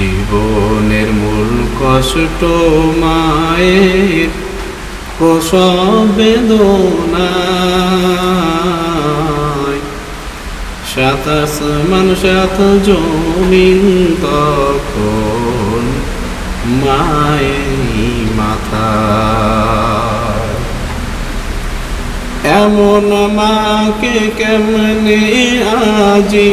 জীবনের মূল কষ্ট মায়ের প্রসব বেদনায়। সাত আসমান সাত জমিন তখন মায়ের মাথা। এমন মাকে কেমনে আজি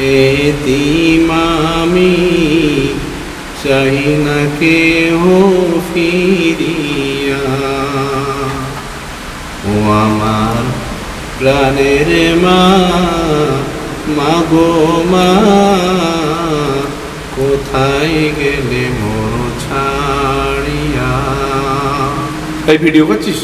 এতি মামি চাই না কেহ ফিরিয়া। ও আমার প্রাণের মা মা গো মা, কোথায় গেলে মোর ছাড়িয়া? এই ভিডিও করছিস?